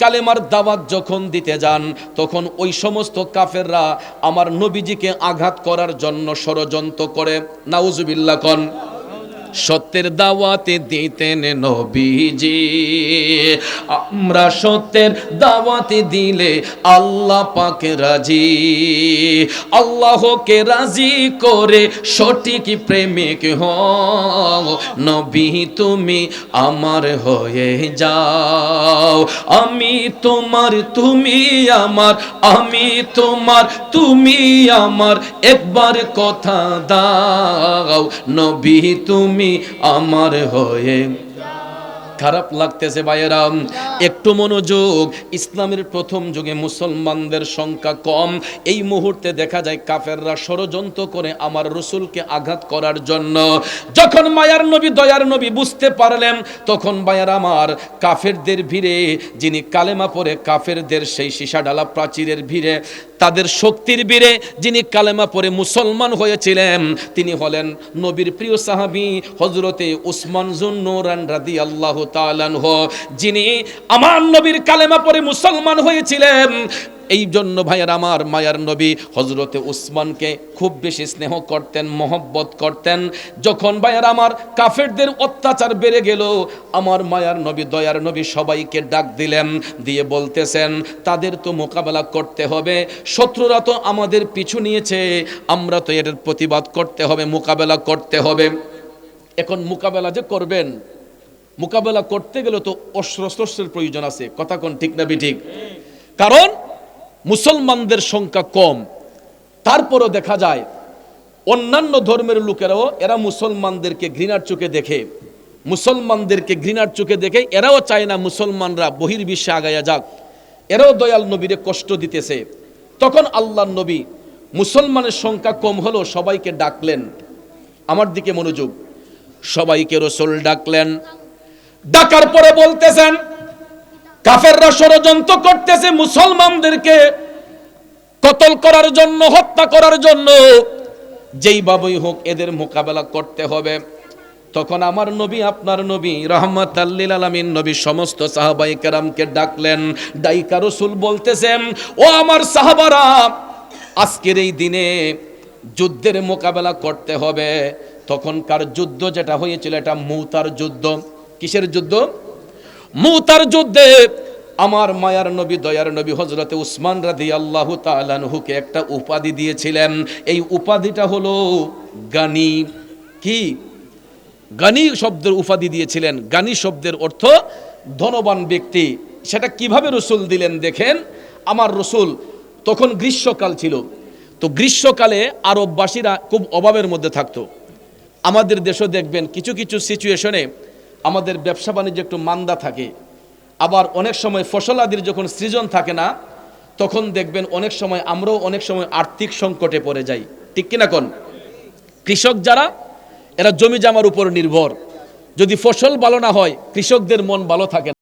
কালেমার দাওয়াত যখন দিতে যান, তখন ওই সমস্ত কাফেররা আমার নবীজিকে আঘাত করার জন্য ষড়যন্ত্র করে। নাউজুবিল্লা কন। সত্যের দাওয়াতে দিতেন নবীজি। আমরা সত্যের দাওয়াতে দিলে আল্লাহ পাকে রাজি। আল্লাহকে রাজি করে সঠিক প্রেমিক হও। নবী তুমি আমার হয়ে যাও। আমি তোমার, তুমি আমার, আমি তোমার, তুমি আমার। একবার কথা দাও। নবী তুমি আমার হয়ে খারাপ লাগতেছে ভাইয়েরা। একটু মনোযোগ, ইসলামের প্রথম যুগে মুসলমানদের সংখ্যা কম। এই মুহূর্তে দেখা যায় কাফেররা ষড়যন্ত্র করে আমার রসুলকে আঘাত করার জন্য। যখন মায়ার নবী, দয়ার নবী বুঝতে পারলেন, তখন ভাইয়ার আমার কাফেরদের ভিড়ে, যিনি কালেমা পরে কাফেরদের সেই সীসা ডালা প্রাচীরের ভিড়ে, তাদের শক্তির বীরে যিনি কালেমা পরে মুসলমান হয়েছিলেন, তিনি হলেন নবীর প্রিয় সাহাবী হজরতে উসমান জুন্নুরান রাদি আল্লাহ যিনি আমার নবীর কালেমা পরে মুসলমান হয়েছিলেন। এই জন্য ভাইয়ার আমার মায়ার নবী হজরতে উসমানকে খুব বেশি স্নেহ করতেন, মহব্বত করতেন। যখন ভাইয়ার আমার কাফেরদের অত্যাচার বেড়ে গেল, আমার মায়ার নবী, দয়ার নবী সবাইকে ডাক দিলেন, দিয়ে বলতেছেন, তাদের তো মোকাবেলা করতে হবে, শত্রুরা তো আমাদের পিছু নিয়েছে, আমরা তো এর প্রতিবাদ করতে হবে, মোকাবেলা করতে হবে। এখন মোকাবেলা যে করবেন মোকাবেলা করতে গেলে তো অস্ত্র শস্ত্রের প্রয়োজন আছে। কথা কোন ঠিক না ঠিক কারণ মুসলমানদের সংখ্যা কম। তারপরও দেখা যায়, অন্যান্য ধর্মের লোকেরাও এরা মুসলমানদেরকে ঘৃণার চোখে দেখে। মুসলমানদেরকে ঘৃণার চোখে দেখে এরাও চায় না মুসলমানরা বহির্বিশ্বে আগায়া যাক। এরাও দয়াল নবীরে কষ্ট দিতেছে। তখন আল্লাহ নবী মুসলমানের সংখ্যা কম হলেও সবাইকে ডাকলেন। আমার দিকে মনোযোগ। সবাইকে রসুল ডাকলেন। ডাকার পরে বলতেছেন, কাফেররা ষড়যন্ত্র করতেছে, মুসলমানদেরকে কতল করার জন্য, হত্যা করার জন্য। যেই বাবুই হোক এদের মোকাবেলা করতে হবে। তখন আমার নবী, আপনার নবী রহমত আল্লিল আলমিন নবী, সমস্ত সাহাবাই কেরামকে ডাকলেন। ডাইকা রসুল বলতেছেন, ও আমার সাহাবারা, আজকের এই দিনে যুদ্ধের মোকাবেলা করতে হবে। তখনকার যুদ্ধ যেটা হয়েছিল, এটা মৌতার যুদ্ধ। কিসের যুদ্ধ? মুতার যুদ্ধে আমার মায়ার নবী, দয়ার নবী হজরতে উসমান রাদি আল্লাহ তালানহুকে একটা উপাধি দিয়েছিলেন। এই উপাধিটা হলো গানি। কি? গানি শব্দের উপাধি দিয়েছিলেন। গানি শব্দের অর্থ ধনবান ব্যক্তি। সেটা কীভাবে রসুল দিলেন দেখেন? আমার রসুল তখন গ্রীষ্মকাল ছিল। তো গ্রীষ্মকালে আরববাসীরা খুব অভাবের মধ্যে থাকতো। আমাদের দেশও দেখবেন কিছু কিছু সিচুয়েশনে আমাদের ব্যবসা বাণিজ্য একটু মান্দা থাকে। আবার অনেক সময় ফসল আদির যখন সৃজন থাকে না, তখন দেখবেন অনেক সময় আমরাও অনেক সময় আর্থিক সংকটে পড়ে যাই। ঠিক কিনা কোন? কৃষক যারা, এরা জমি জামার উপর নির্ভর। যদি ফসল ভালো না হয়, কৃষকদের মন ভালো থাকে